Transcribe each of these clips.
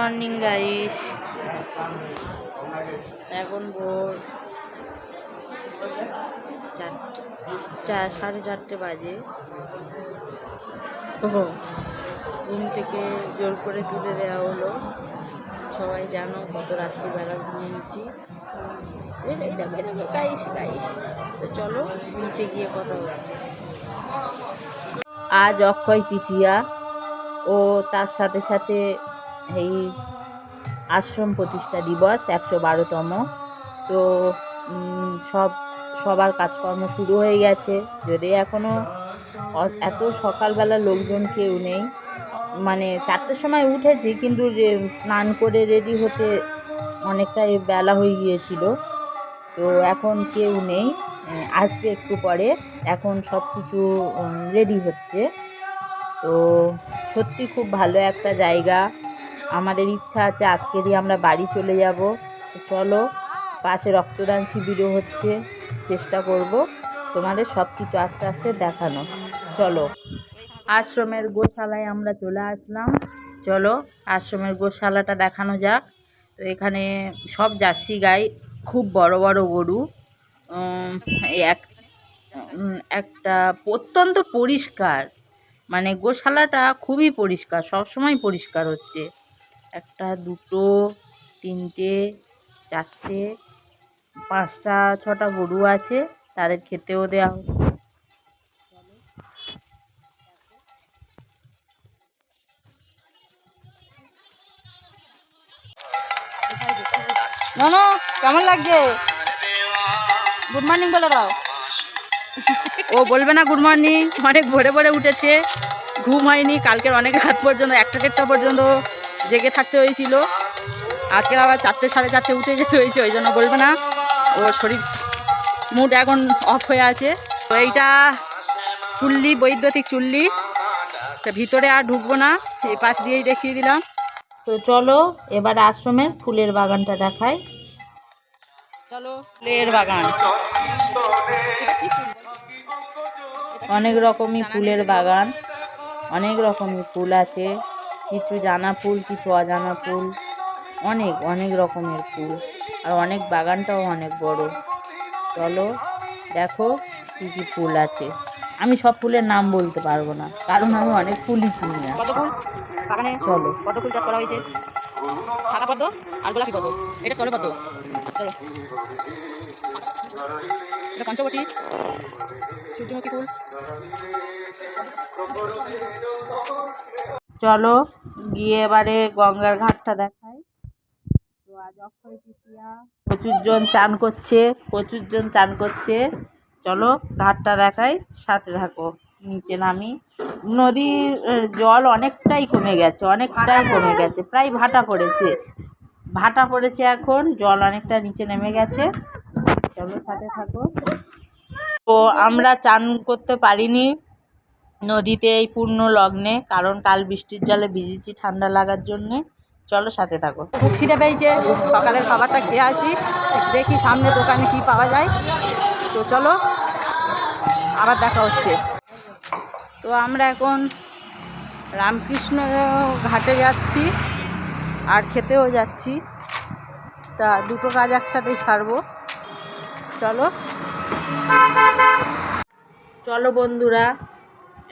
Morning guys এখন ভোর চার সাড়ে চারটে বাজে। ঘুম থেকে জোর করে তুলে দেওয়া হলো। সবাই জানো কত রাত্রিবেলা ঘুমিয়েছি। গাইস গাইস তো চলো, নিচে গিয়ে কথা হচ্ছে আজ অক্ষয় তৃতীয়া ও তার সাথে সাথে এই আশ্রম প্রতিষ্ঠা দিবস একশো বারোতম। তো সব, সবার কাজকর্ম শুরু হয়ে গেছে। যদি এখনও এত সকালবেলা লোকজন কেউ নেই। মানে চারটের সময় উঠেছি, কিন্তু যে স্নান করে রেডি হতে অনেকটাই বেলা হয়ে গিয়েছিল। তো এখন কেউ নেই আসবে একটু পরে। এখন সব কিছু রেডি হচ্ছে। তো সত্যি খুব ভালো একটা জায়গা। আমাদের ইচ্ছা আছে আজকেরই আমরা বাড়ি চলে যাব। চলো, পাশে রক্তদান শিবিরও হচ্ছে, চেষ্টা করব তোমাদের সব কিছু আস্তে আস্তে দেখানো। চলো, আশ্রমের গোশালায় আমরা চলে আসলাম। চলো, আশ্রমের গোশালাটা দেখানো যাক। তো এখানে সব জার্সি গাই, খুব বড় বড় গরু। এক একটা অত্যন্ত পরিষ্কার। মানে গোশালাটা খুবই পরিষ্কার, সবসময় পরিষ্কার হচ্ছে। একটা, দুটো, তিনটে, চারটে, পাঁচটা, ছটা গরু আছে, তাদের খেতেও দেওয়া ননো, কেমন লাগছে? গুড মর্নিং বলে দাও। ও বলবে না গুড মর্নিং অনেক ভোরে ভোরে উঠেছে। ঘুম হয়নি, কালকের অনেক রাত পর্যন্ত, একটা দেড়টা পর্যন্ত। জেগে থাকতে হয়েছিল। আজকে আবার চারটে, সাড়ে চারটে উঠে যেতে হয়েছে, ওই জন্য বলবে না। ও শরীর মুড এখন অফ হয়ে আছে। তো এইটা চুল্লি, বৈদ্যুতিক চুল্লি। তো ভিতরে আর ঢুকবো না, এই পাশ দিয়েই দেখিয়ে দিলাম। তো চলো, এবার আশ্রমের ফুলের বাগানটা দেখাই। চলো, ফুলের বাগান। অনেক রকমই ফুলের বাগান, অনেক রকমই ফুল আছে। কিছু জানা ফুল কিছু অজানা ফুল। অনেক অনেক রকমের ফুল। আর অনেক বাগানটাও অনেক বড়। চলো দেখো কী কী ফুল আছে। আমি সব ফুলের নাম বলতে পারব না কারণ আমি অনেক ফুলই চিনি না। কত ফুল? বাগানে চলো। কত ফুল চাষ করা হয়েছে? সাদা পদ্ম আর গোলাপি পদ্ম। এটা ষোলো পদ্ম। চলো। এটা পঞ্চবটি। সূর্যমুখী ফুল। চলো গিয়ে এবারে গঙ্গার ঘাটটা দেখাই। তো আজ অক্ষয় তৃতীয়া। প্রচুর জন চান করছে প্রচুর জন চান করছে। চলো ঘাটটা দেখাই, সাথে থাকো, নিচে নামি। নদীর জল অনেকটাই কমে গেছে, অনেকটাই কমে গেছে, প্রায় ভাটা পড়েছে। ভাটা পড়েছে এখন, জল অনেকটা নিচে নেমে গেছে। চলো সাথে থাকো। তো আমরা চান করতে পারিনি। নদীতে এই পূর্ণ লগ্নে কারণ কাল বৃষ্টির জলে ভিজেছি ঠান্ডা লাগার জন্যে। চলো সাথে থাকো। খুব খিদে পেয়েছে সকালের খাবারটা খেয়ে আসি দেখি সামনে দোকানে কি পাওয়া যায়। তো চলো আবার দেখা হচ্ছে। তো আমরা এখন রামকৃষ্ণ ঘাটে যাচ্ছি আর খেতেও যাচ্ছি। তা দুটো কাজ একসাথেই সারবো। চলো। চলো বন্ধুরা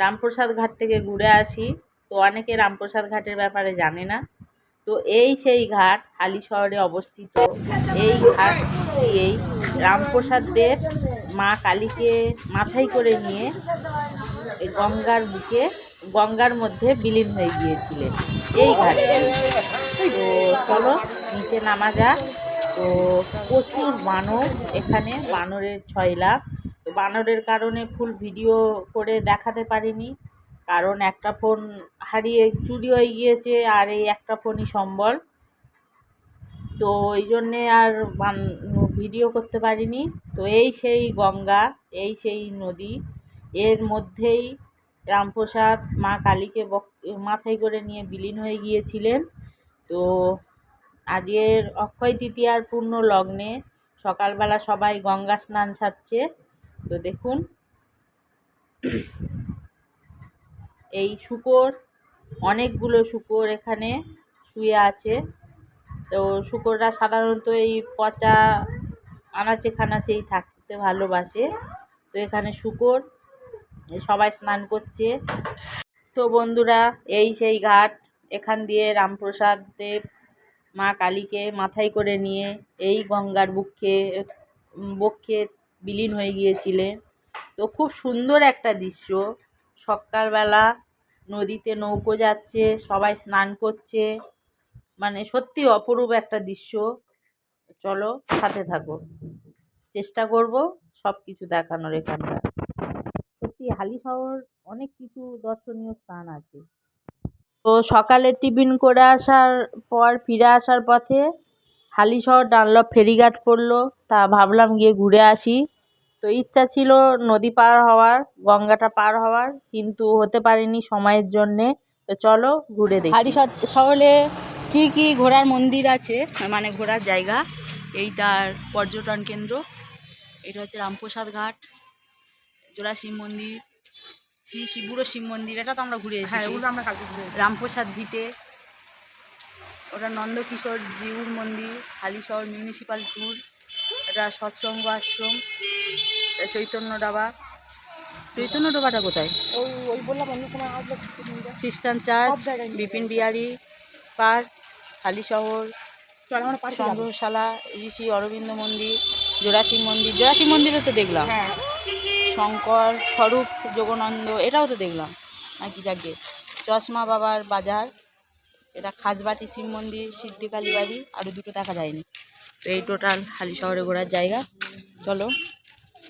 রামপ্রসাদ ঘাট থেকে ঘুরে আসি। তো অনেকে রামপ্রসাদ ঘাটের ব্যাপারে জানে না। তো এই সেই ঘাট হালি শহরে অবস্থিত। এই ঘাট দিয়েই রামপ্রসাদ দেব মা কালীকে মাথায় করে নিয়ে গঙ্গার বুকে, গঙ্গার মধ্যে বিলীন হয়ে গিয়েছিলেন। এই ঘাট তো চলো, নিচে নামা যাক। তো প্রচুর বানর এখানে, বানরের ছয় লাখ বানরের কারণে ফুল ভিডিও করে দেখাতে পারিনি। কারণ একটা ফোন হারিয়ে চুরি হয়ে গিয়েছে আর এই একটা ফোনই সম্বল। তো ওই জন্যে আর ভিডিও করতে পারিনি। তো এই সেই গঙ্গা, এই সেই নদী, এর মধ্যেই রামপ্রসাদ মা কালীকে মাথায় করে নিয়ে বিলীন হয়ে গিয়েছিলেন। তো আজকের অক্ষয় তৃতীয়ার পূর্ণ লগ্নে সকালবেলা সবাই গঙ্গা স্নান সারছে। তো দেখুন। এই শুকর, অনেকগুলো শুকর এখানে শুয়ে আছে। তো শুকররা সাধারণত এই পচা আনাচে খানাচেই থাকতে ভালোবাসে। তো এখানে শুকর, সবাই স্নান করছে। তো বন্ধুরা, এই সেই ঘাট এখান দিয়ে রামপ্রসাদ দেব, মা কালীকে মাথায় করে নিয়ে এই গঙ্গার বুকে বক্ষে বিলীন হয়ে গিয়েছিলেন তো খুব সুন্দর একটা দৃশ্য। সকালবেলা নদীতে নৌকো যাচ্ছে, সবাই স্নান করছে। মানে সত্যি অপরূপ একটা দৃশ্য। চলো সাথে থাকো। চেষ্টা করব সব কিছু দেখানোর এখানকার সত্যি হালি শহর অনেক কিছু দর্শনীয় স্থান আছে। তো সকালে টিফিন করে আসার পর, ফিরে আসার পথে হালিশহর ডানলপ, ফেরিঘাট পড়ল। তা ভাবলাম গিয়ে ঘুরে আসি। তো ইচ্ছা ছিল নদী পার হওয়ার গঙ্গাটা পার হওয়ার কিন্তু হতে পারেনি সময়ের জন্যে। তো চলো ঘুরে দেখি। হালি শহরে কি কি ঘোরার মন্দির আছে? মানে ঘোরার জায়গা। এই তার পর্যটন কেন্দ্র। এটা হচ্ছে রামপ্রসাদ ঘাট জোড়া শিব মন্দির শ্রী শিবুড়ো শিব মন্দির। এটা তো আমরা ঘুরে এসেছি। আমরা কালকে ঘুরে রামপ্রসাদ ভিটে ওটা নন্দকিশোর জিউর মন্দির হালিশহর মিউনিসিপাল ট্যুর এটা সৎসঙ্গ আশ্রম চৈতন্য ডাবা। চৈতন্য ডাবাটা কোথায়। খ্রিস্টান চার্চ বিপিন বিহারি পার্ক হালিশহর সংগ্রহশালা ঋষি অরবিন্দ মন্দির জোড়াশিব মন্দির। জোড়াশিব মন্দিরও তো দেখলাম। হ্যাঁ। শঙ্কর স্বরূপ যোগানন্দ এটাও তো দেখলাম। নাকি যাকে? চশমা বাবার বাজার এটা খাসবাটি শিব মন্দির সিদ্ধিকালী বাড়ি আরও দুটো দেখা যায়নি। এই টোটাল হালি শহরে ঘোরার জায়গা। চলো,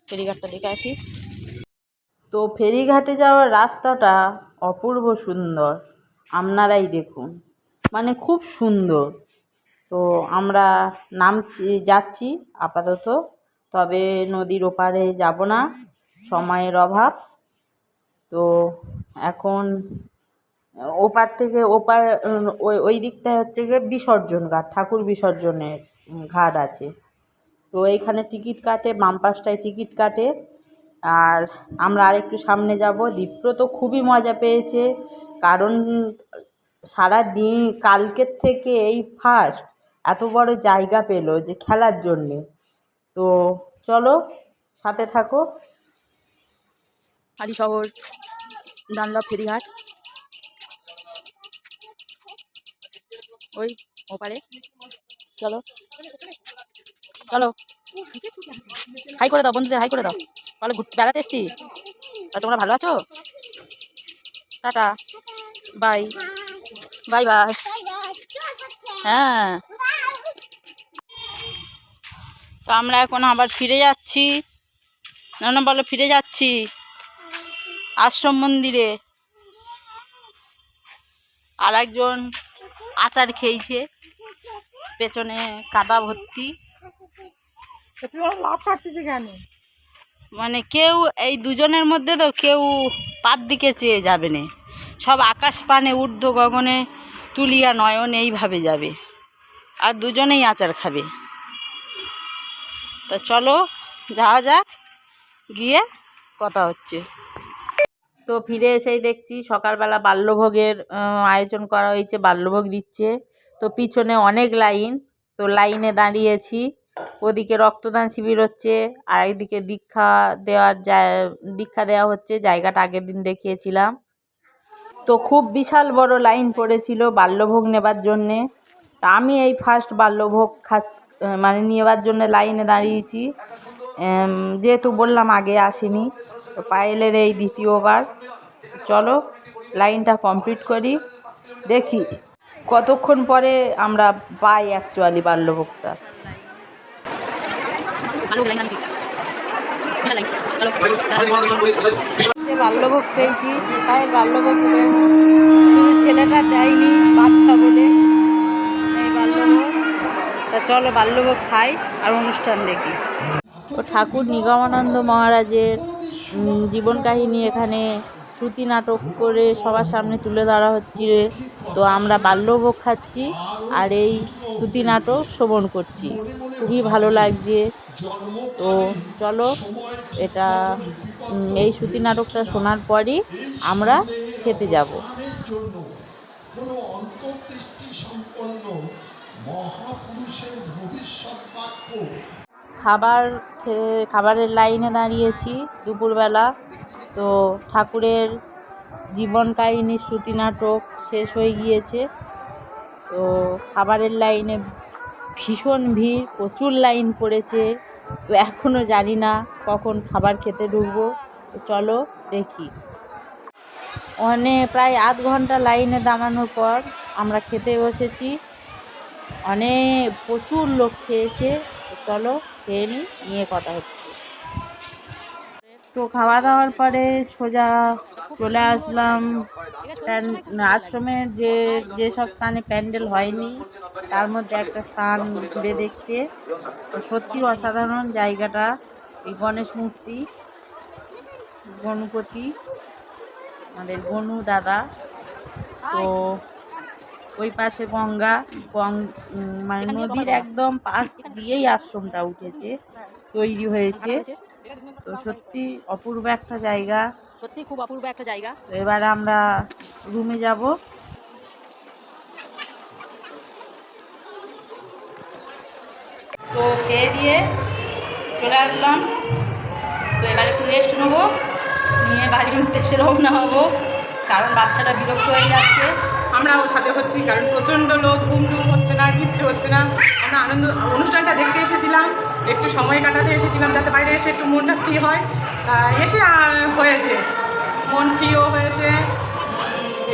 ফেরিঘাটটা দেখে আসি। তো ফেরিঘাটে যাওয়ার রাস্তাটা অপূর্ব সুন্দর। আপনারাই দেখুন। মানে খুব সুন্দর। তো আমরা নামছি, যাচ্ছি আপাতত। তবে নদীর ওপারে যাব না। সময়ের অভাব। তো এখন ওপার থেকে ওপার, ওই ওই দিকটা হচ্ছে গিয়ে বিসর্জন ঘাট, ঠাকুর বিসর্জনের। ঘাট আছে। তো এইখানে টিকিট কাটে, বাম পাশটায় টিকিট কাটে। আর আমরা আরেকটু সামনে যাব। দীপ্র তো খুবই মজা পেয়েছে। কারণ সারা দিন, কালকের থেকে এই ফার্স্ট এত বড় জায়গা পেল যে খেলার জন্যে। তো চলো, সাথে থাকো। হালি শহর ডানলপ ফেরিঘাট। ওই ওপারে। চলো। চলো। হাই করে দাও, বন্ধুদের হাই করে দাও। বলো ঘুরতে বেড়াতে এসছি। তা তোমরা ভালো আছো? টাটা। বাই। Bye bye. হ্যাঁ। তো আমরা এখন আবার ফিরে যাচ্ছি। নানা বলো, ফিরে যাচ্ছি। আশ্রম মন্দিরে। আর একজন আচার খেয়েছে। পেছনে কাদা ভর্তি। লাভ কাটতেছে কেন? মানে কেউ এই দুজনের মধ্যে তো কেউ পার দিকে চেয়ে যাবে না। সব আকাশ পানে ঊর্ধ্ব গগনে তুলিয়া নয়ন এইভাবে যাবে। আর দুজনেই আচার খাবে। তা চলো যাওয়া যাক গিয়ে কথা হচ্ছে। তো ফিরে এসেই দেখছি সকালবেলা বাল্যভোগের আয়োজন করা হয়েছে বাল্যভোগ দিচ্ছে। তো পিছনে অনেক লাইন, তো লাইনে দাঁড়িয়েছি। ওদিকে রক্তদান শিবির হচ্ছে, আর একদিকে দীক্ষা দেওয়ার দীক্ষা দেওয়া হচ্ছে, জায়গাটা আগের দিন দেখিয়েছিলাম। তো খুব বিশাল বড় লাইন পড়েছিল বাল্যভোগ নেবার জন্যে। তা আমি এই ফার্স্ট বাল্যভোগ খাচ মানে নেবার জন্য লাইনে দাঁড়িয়েছি। যেহেতু বললাম আগে আসিনি, তো পায়েলের এই দ্বিতীয়বার। চলো লাইনটা কমপ্লিট করি, দেখি। কতক্ষণ পরে আমরা পাই অ্যাকচুয়ালি বাল্যভোগটা? বাল্যভোগ পেয়েছি তাই বাল্যভোগ শুধু ছেলেটা দেয়নি বাচ্চা বলে এই বাল্যভোগ। তা চলো বাল্যভোগ খাই আর অনুষ্ঠান দেখি। ও ঠাকুর নিগমানন্দ মহারাজের জীবন কাহিনী এখানে শ্রুতি নাটক করে সবার সামনে তুলে ধরা হচ্ছে। তো আমরা বাল্যভোগ খাচ্ছি আর এই শ্রুতি নাটক শ্রবণ করছি। খুবই ভালো লাগছে। তো চলো, এটা এই শ্রুতি নাটকটা শোনার পরই আমরা খেতে যাব। খাবার খাবারের লাইনে দাঁড়িয়েছি দুপুরবেলা। তো ঠাকুরের জীবন কাহিনী, শ্রুতি নাটক শেষ হয়ে গিয়েছে। তো খাবারের লাইনে ভীষণ ভিড়, প্রচুর লাইন পড়েছে। তো এখনও জানি না কখন খাবার খেতে ঢুকবো। তো চলো দেখি। অনেক প্রায় আধ ঘণ্টা লাইনে দাঁড়ানোর পর আমরা খেতে বসেছি। অনেক প্রচুর লোক খেয়েছে। চলো খেয়ে নিই নিয়ে কথা হচ্ছে। তো খাওয়া দাওয়ার পরে সোজা চলে আসলাম। আশ্রমের যে যেসব স্থানে প্যান্ডেল হয়নি তার মধ্যে একটা স্থান ঘুরে দেখতে। তো সত্যি অসাধারণ জায়গাটা এই গণেশ মূর্তি গণপতি আমাদের গনু দাদা। তো ওই পাশে গঙ্গা গং মানে নদীর একদম পাশ দিয়েই আশ্রমটা উঠেছে তৈরি হয়েছে। তো সত্যি অপূর্ব একটা জায়গা। সত্যি খুব অপূর্ব একটা জায়গা। এবার আমরা রুমে যাব। তো খেয়ে দিয়ে চলে আসলাম। তো এবার একটু রেস্ট নেব। নিয়ে বাড়ির উদ্দেশ্যে রওনা হব। কারণ বাচ্চাটা বিরক্ত হয়ে যাচ্ছে। আমরাও সাথে হচ্ছি কারণ প্রচণ্ড লোক ঘুম টুম হচ্ছে না কিচ্ছু হচ্ছে না। আমরা আনন্দ অনুষ্ঠানটা দেখতে এসেছিলাম একটু সময় কাটাতে এসেছিলাম যাতে বাইরে এসে একটু মনটা ফ্রি হয়। এসে আর হয়েছে মন ফ্রিও হয়েছে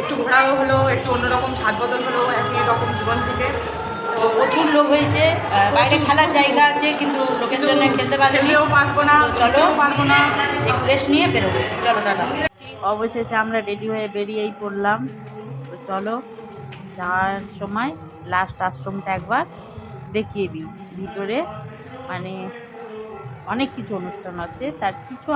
একটু ঘোরাও হলো একটু অন্যরকম স্বাদ বদল হলো একই রকম জীবন থেকে। প্রচুর লোক হয়েছে বাইরে খেলার জায়গা আছে কিন্তু লোকের জন্য খেতে পারবে খেতেও পারব না তো চলো পারব না। একটু রেস্ট নিয়ে বেরোবো। চলো টাটা। অবশেষে আমরা রেডি হয়ে বেরিয়েই পড়লাম। চলো যাওয়ার সময় লাস্ট আশ্রমটা একবার দেখিয়ে দিই। ভিতরে মানে অনেক কিছু অনুষ্ঠান আছে, তার কিছু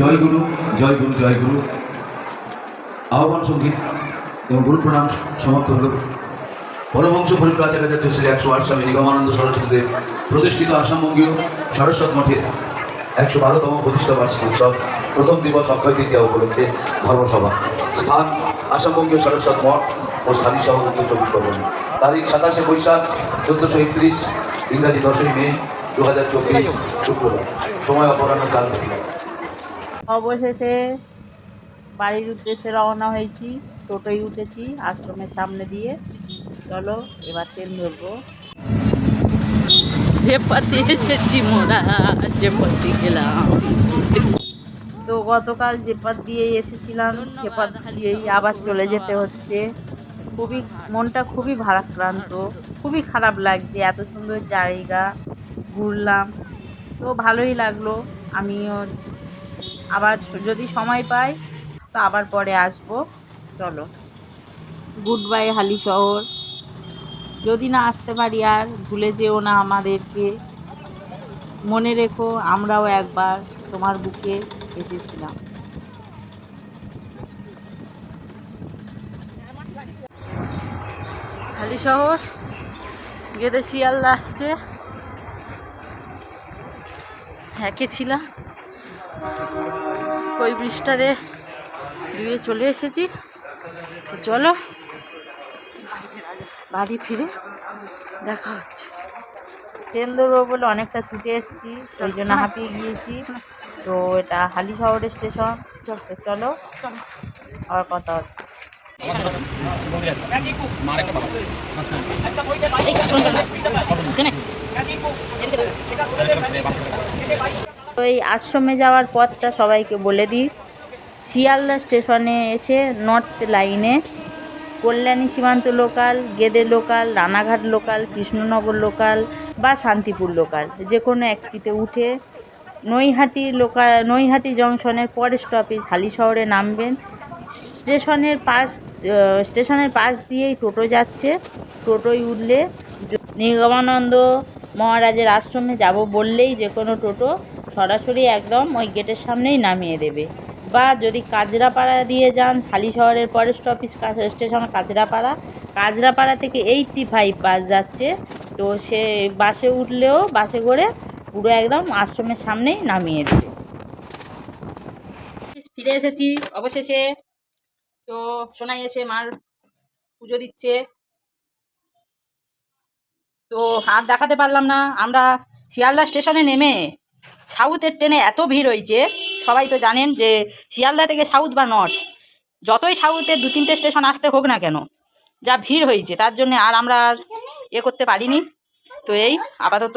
জয় গুরু জয় গুরু জয় গুরু। আহ্বান সংগীত। এবং গুরু প্রণাম সমাপ্ত হল। পরমহংস পরিপ্রাচার্য শ্রী একশো আট স্বামী নিগমানন্দ সরস্বতীদেব প্রতিষ্ঠিত আসামবঙ্গীয় সরস্বত মঠের একশো বারোতম প্রতিষ্ঠা বার্ষিক উৎসব প্রথম দিবস অক্ষয় তৃতীয়া উপলক্ষে ধর্মসভা। স্থান আসামবঙ্গীয় সরস্বত মঠ ও স্থানীয় সভাপতি চব্বিশ পরগনা তারিখ সাতাশে বৈশাখ চোদ্দোশো একত্রিশ, ইংরাজি দশই মে দু হাজার চব্বিশ শুক্রবার। সময় অপরাহ্ন চার অবশেষে বাড়ির উদ্দেশ্যে রওনা হয়েছি। টোটোয় উঠেছি আশ্রমের সামনে দিয়ে। চলো এবার ট্রেন ধরবো। এসেছি মোরা গেলাম। তো গতকাল পথ দিয়ে এসেছিলাম পথ দিয়েই আবার চলে যেতে হচ্ছে। খুবই মনটা খুবই ভারাক্রান্ত খুবই খারাপ লাগছে এত সুন্দর জায়গা ঘুরলাম। তো ভালোই লাগল আমিও। আবার যদি সময় পাই তো আবার পরে আসব। চলো। গুড বাই হালি শহর যদি না আসতে পারি আর, ভুলে যেও না আমাদেরকে। মনে রেখো, আমরাও একবার তোমার বুকে এসেছিলাম। হালি শহর গেদে শিয়ালদা আসছে। হ্যাকে ছিলাম। ওই ব্রিজটাতে ডুয়ে চলে এসেছি। তো চলো। বাড়ি ফিরে দেখা হচ্ছে। ট্রেন ধরবো বলে অনেকটা ছুটে এসেছি ওই জন্য হাঁপিয়ে গিয়েছি। তো এটা হালি শহরের স্টেশন। চল। তো চলো আবার কথা হচ্ছে তো এই আশ্রমে যাওয়ার পথটা সবাইকে বলে দিই। শিয়ালদা স্টেশনে এসে নর্থ লাইনে Kalyani Simanta local Gede local Ranaghat local Krishnanagar local বা শান্তিপুর লোকাল যে কোনো একটিতে উঠে নৈহাটি লোকাল নৈহাটি জংশনের পরের স্টপেজ হালি শহরে নামবেন। স্টেশনের পাশ স্টেশনের পাশ দিয়েই টোটো যাচ্ছে। টোটোয় উঠলে নিগমানন্দ মহারাজের আশ্রমে যাব বললেই যে কোনো টোটো সরাসরি একদম ওই গেটের সামনেই নামিয়ে দেবে। বা যদি কাজরাপাড়া দিয়ে যান হালি শহরের forest office station Kajrapara. Kajrapara থেকে এইটটি ফাইভ বাস যাচ্ছে। তো সে বাসে উঠলেও, বাসে করে পুরো একদম আশ্রমের সামনেই নামিয়ে দেবে। ফিরে এসেছি, অবশেষে। তো সোনাই এসে মার পুজো দিচ্ছে। তো হাত দেখাতে পারলাম না, আমরা শিয়ালদা স্টেশনে নেমে সাউথের ট্রেনে এত ভিড় হয়েছে সবাই তো জানেন যে শিয়ালদা থেকে সাউথ বা নর্থ যতই সাউথের দু তিনটে স্টেশন আসতে হোক না কেন যা ভিড় হয়েছে তার জন্য আর আমরা আর এ করতে পারিনি। তো এই আপাতত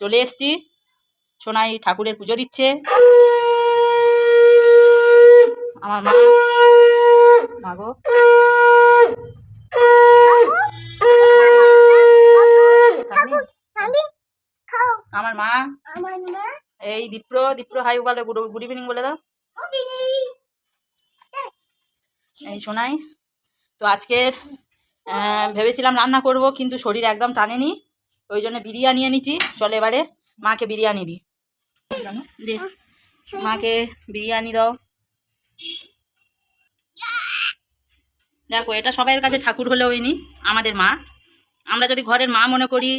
চলে এসছি সোনাই ঠাকুরের পুজো দিচ্ছে। আমার মা মা গো আমার মা। এই দীপ্র দীপ্র হাই বলে গুড গুড ইভিনিং বলে দাও। এই শোনাই তো আজকের ভেবেছিলাম রান্না করব কিন্তু শরীর একদম টানেনি ওই জন্য বিরিয়ানি এনেছি। চলে এবারে মাকে বিরিয়ানি দিই দে মাকে বিরিয়ানি দাও। দেখো এটা সবাইয়ের কাছে ঠাকুর হলেও ইনি আমাদের মা। আমরা যদি ঘরের মা মনে করি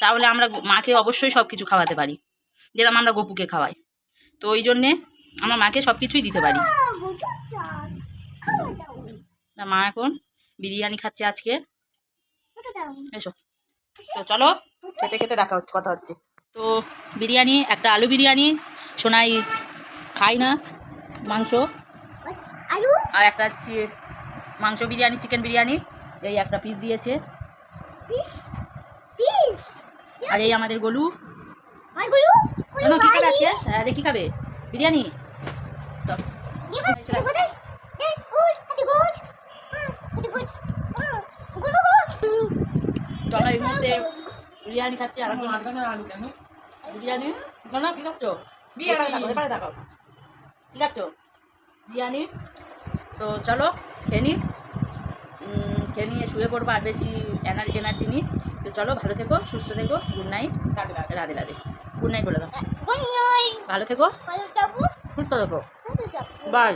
তাহলে আমরা মাকে অবশ্যই সব কিছু খাওয়াতে পারি। যেরকম আমরা গপুকে খাওয়াই। তো ওই জন্যে আমরা মাকে সব কিছুই দিতে পারি। তা মা এখন বিরিয়ানি খাচ্ছে আজকে। এসো। তো চলো খেতে খেতে দেখা হচ্ছে কথা হচ্ছে। তো বিরিয়ানি একটা আলু বিরিয়ানি সোনাই খাই না মাংস। আলু? আর একটা মাংস বিরিয়ানি চিকেন বিরিয়ানি এই একটা পিস দিয়েছে। আর এই আমাদের গোলু। কি খাবে আজকে? হ্যাঁ কি খাবে? বিরিয়ানি। চলো। এই মুহূর্তে বিরিয়ানি খাচ্ছি আর আলু কেন? বিরিয়ানি? না কি খাচ্ছ? বিরিয়ানি। এপারে তাকাও, এপারে দেখাও কি খাচ্ছ? বিরিয়ানি। তো চলো খেয়ে নি। উম, খেয়ে নিয়ে শুয়ে পড়ব আর বেশি এনার্জি এনার্জি নিই। তো চলো ভালো থেকো সুস্থ থেকো good night Radhe Radhe. Good night বলে দাও। ভালো থেকো। সুস্থ থেকো। বাই